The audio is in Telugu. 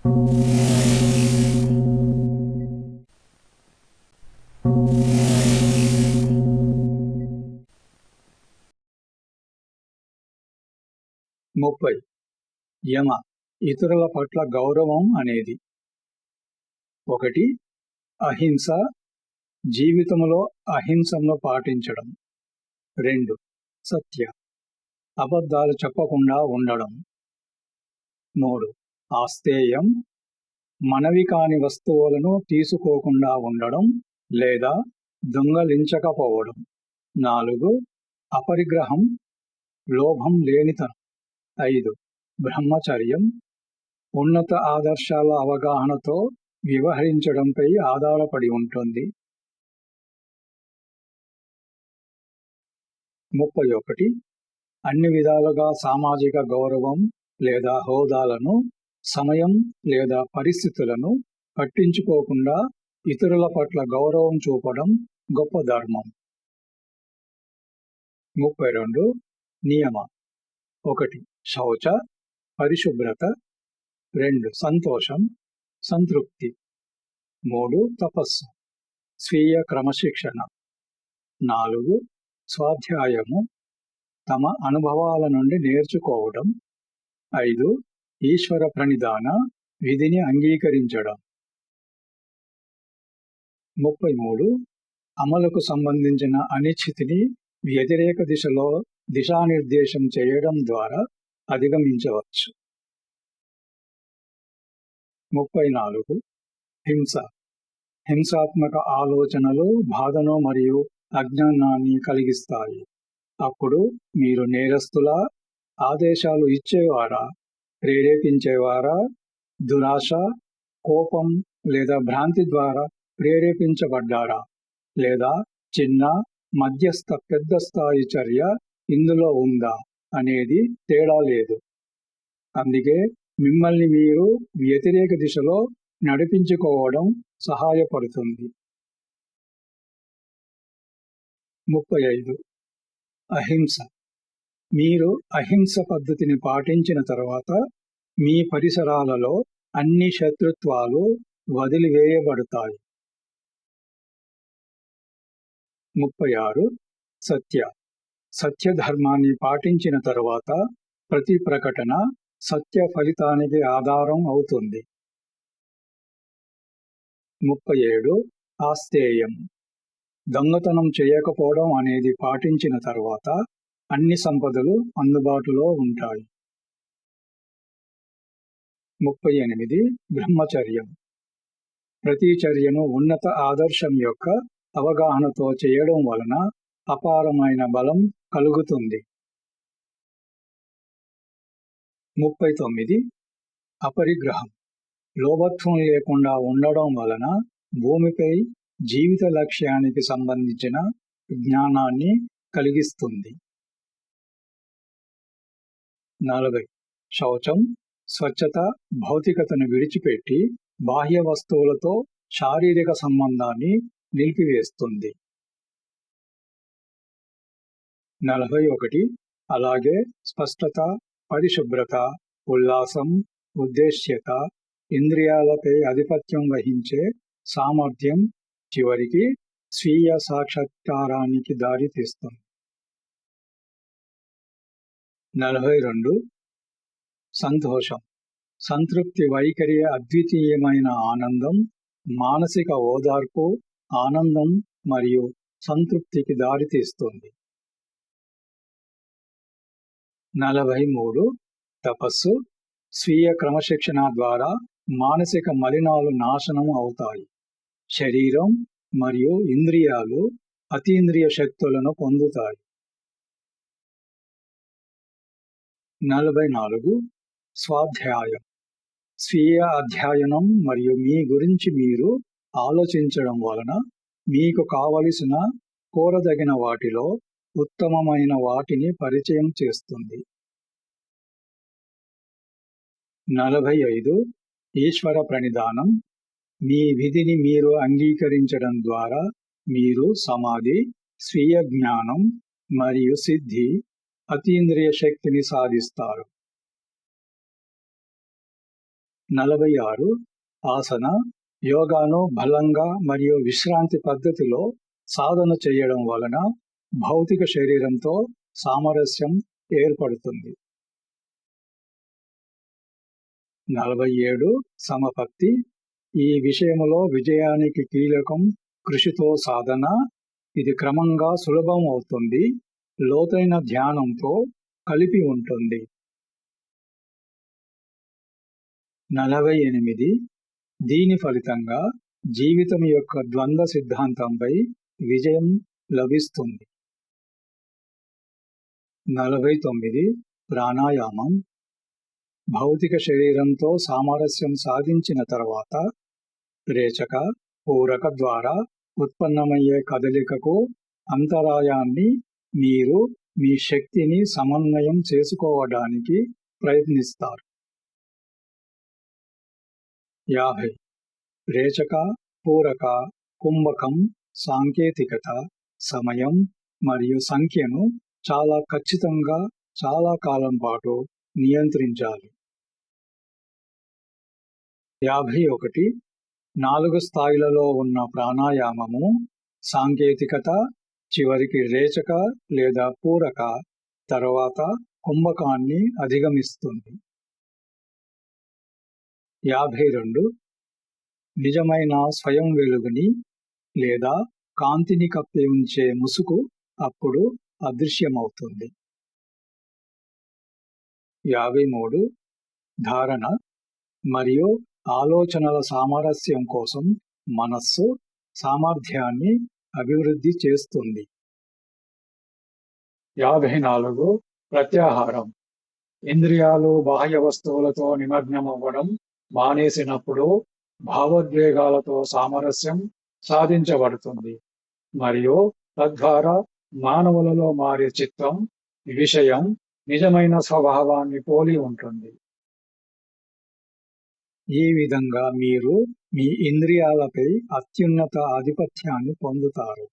ముప్పై. యమ ఇతరుల పట్ల గౌరవం అనేది. ఒకటి అహింస జీవితంలో అహింసను పాటించడం. రెండు సత్య అబద్ధాలు చెప్పకుండా ఉండడం. మూడు ఆస్థేయం మనవి కాని వస్తువులను తీసుకోకుండా ఉండడం లేదా దొంగలించకపోవడం. నాలుగు అపరిగ్రహం లోభం లేనితనం. ఐదు బ్రహ్మచర్యం ఉన్నత ఆదర్శాల అవగాహనతో వ్యవహరించడంపై ఆధారపడి ఉంటుంది. ముప్పై ఒకటి అన్ని విధాలుగా సామాజిక గౌరవం లేదా హోదాలను సమయం లేదా పరిస్థితులను పట్టించుకోకుండా ఇతరుల పట్ల గౌరవం చూపడం గొప్ప ధర్మం. ముప్పై రెండు. నియమ. ఒకటి. శౌచ. పరిశుభ్రత. రెండు. సంతోషం. సంతృప్తి. మూడు. తపస్సు. స్వీయ క్రమశిక్షణ. నాలుగు. స్వాధ్యాయము. తమ అనుభవాల నుండి నేర్చుకోవడం. ఐదు. ఈశ్వర ప్రణిధాన విధిని అంగీకరించడం. ముప్పై మూడు. అమలుకు సంబంధించిన అనిశ్చితిని వ్యతిరేక దిశలో దిశానిర్దేశం చేయడం ద్వారా అధిగమించవచ్చు. ముప్పై నాలుగు. హింస. హింసాత్మక ఆలోచనలు బాధను మరియు అజ్ఞానాన్ని కలిగిస్తాయి. అప్పుడు మీరు నేరస్తులా ఆదేశాలు ఇచ్చేవారా? ప్రేరేపించేవారా? దురాశ కోపం లేదా భ్రాంతి ద్వారా ప్రేరేపించబడ్డారా? లేదా చిన్న మధ్యస్థ పెద్ద స్థాయి చర్య ఇందులో ఉందా? అనేది తేడా లేదు. అందుకే మిమ్మల్ని మీరు వ్యతిరేక దిశలో నడిపించుకోవడం సహాయపడుతుంది. ముప్పై ఐదు. అహింస. మీరు అహింస పద్ధతిని పాటించిన తర్వాత మీ పరిసరాలలో అన్ని శత్రుత్వాలు వదిలివేయబడతాయి. ముప్పై ఆరు. సత్య. సత్యధర్మాన్ని పాటించిన తరువాత ప్రతి ప్రకటన సత్య ఫలితానికి ఆధారం అవుతుంది. ముప్పై ఏడు. ఆస్తేయం దొంగతనం చేయకపోవడం అనేది పాటించిన తర్వాత అన్ని సంపదలు అందుబాటులో ఉంటాయి. ముప్పై ఎనిమిది. బ్రహ్మచర్యం. ప్రతి చర్యను ఉన్నత ఆదర్శం యొక్క అవగాహనతో చేయడం వలన అపారమైన బలం కలుగుతుంది. ముప్పై తొమ్మిది. అపరిగ్రహం. లోభత్వం లేకుండా ఉండడం వలన భూమిపై జీవిత లక్ష్యానికి సంబంధించిన జ్ఞానాన్ని కలిగిస్తుంది. నలభై శౌచం స్వచ్ఛత భౌతికతను విడిచిపెట్టి బాహ్య వస్తువులతో శారీరక సంబంధాన్ని నిలిపివేస్తుంది. నలభై ఒకటి. అలాగే స్పష్టత పరిశుభ్రత ఉల్లాసం ఉద్దేశ్యత ఇంద్రియాలపై ఆధిపత్యం వహించే సామర్థ్యం చివరికి స్వీయ సాక్షాత్కారానికి దారి తీస్తుంది నలభై రెండు. సంతోషం. సంతృప్తి వైఖరి అద్వితీయమైన ఆనందం మానసిక ఓదార్పు ఆనందం మరియు సంతృప్తికి దారితీస్తుంది. నలభై మూడు. తపస్సు. స్వీయ క్రమశిక్షణ ద్వారా మానసిక మలినాలు నాశనం అవుతాయి. శరీరం మరియు ఇంద్రియాలు అతీంద్రియ శక్తులను పొందుతాయి. నలభై నాలుగు స్వాధ్యాయం. స్వీయ అధ్యయనం మరియు మీ గురించి మీరు ఆలోచించడం వలన మీకు కావలసిన కోరదగిన వాటిలో ఉత్తమమైన వాటిని పరిచయం చేస్తుంది. నలభై ఐదు ఈశ్వర ప్రణిధానం మీ విధిని మీరు అంగీకరించడం ద్వారా మీరు సమాధి స్వీయ జ్ఞానం మరియు సిద్ధి అతీంద్రియ శక్తిని సాధిస్తారు. నలభై ఆరు ఆసన. యోగాను బలంగా మరియు విశ్రాంతి పద్ధతిలో సాధన చేయడం వలన భౌతిక శరీరంతో సామరస్యం ఏర్పడుతుంది. నలభై ఏడు సమపత్తి ఈ విషయంలో విజయానికి కీలకం కృషితో సాధన. ఇది క్రమంగా సులభం అవుతుంది. లోతైన ధ్యానంతో కలిపి ఉంటుంది. నలభై ఎనిమిది. దీని ఫలితంగా జీవితం యొక్క ద్వంద్వ సిద్ధాంతంపై విజయం లభిస్తుంది. నలభై తొమ్మిది. ప్రాణాయామం. భౌతిక శరీరంతో సామరస్యం సాధించిన తర్వాత రేచక పూరక ద్వారా ఉత్పన్నమయ్యే కదలికకు అంతరాయాన్ని మీరు మీ శక్తిని సమన్వయం చేసుకోవడానికి ప్రయత్నిస్తారు. యాభై. రేచక పూరక కుంభకం సాంకేతికత సమయం మరియు సంఖ్యను చాలా ఖచ్చితంగా చాలా కాలం పాటు నియంత్రించాలి. యాభై ఒకటి. నాలుగు స్థాయిలలో ఉన్న ప్రాణాయామము సాంకేతికత చివరికి రేచక లేదా పూరక తర్వాత కుంభకాన్ని అధిగమిస్తుంది. యాభై రెండు. నిజమైన స్వయం వెలుగుని లేదా కాంతిని కప్పి ఉంచే ముసుగు అప్పుడు అదృశ్యమవుతుంది. యాభై మూడు. ధారణ మరియు ఆలోచనల సామరస్యం కోసం మనస్సు సామర్థ్యాన్ని అభివృద్ధి చేస్తుంది. యాభై నాలుగు ప్రత్యాహారం. ఇంద్రియాలు బాహ్య వస్తువులతో నిమగ్నమవ్వడం మానేసినప్పుడు భావోద్వేగాలతో సామరస్యం సాధించబడుతుంది. మరియు తద్వారా మానవులలో మారే చిత్తం విషయం నిజమైన స్వభావాన్ని పోలి ఉంటుంది. ఈ విధంగా మీరు మీ ఇంద్రియాలపై అత్యున్నత ఆధిపత్యాన్ని పొందుతారు.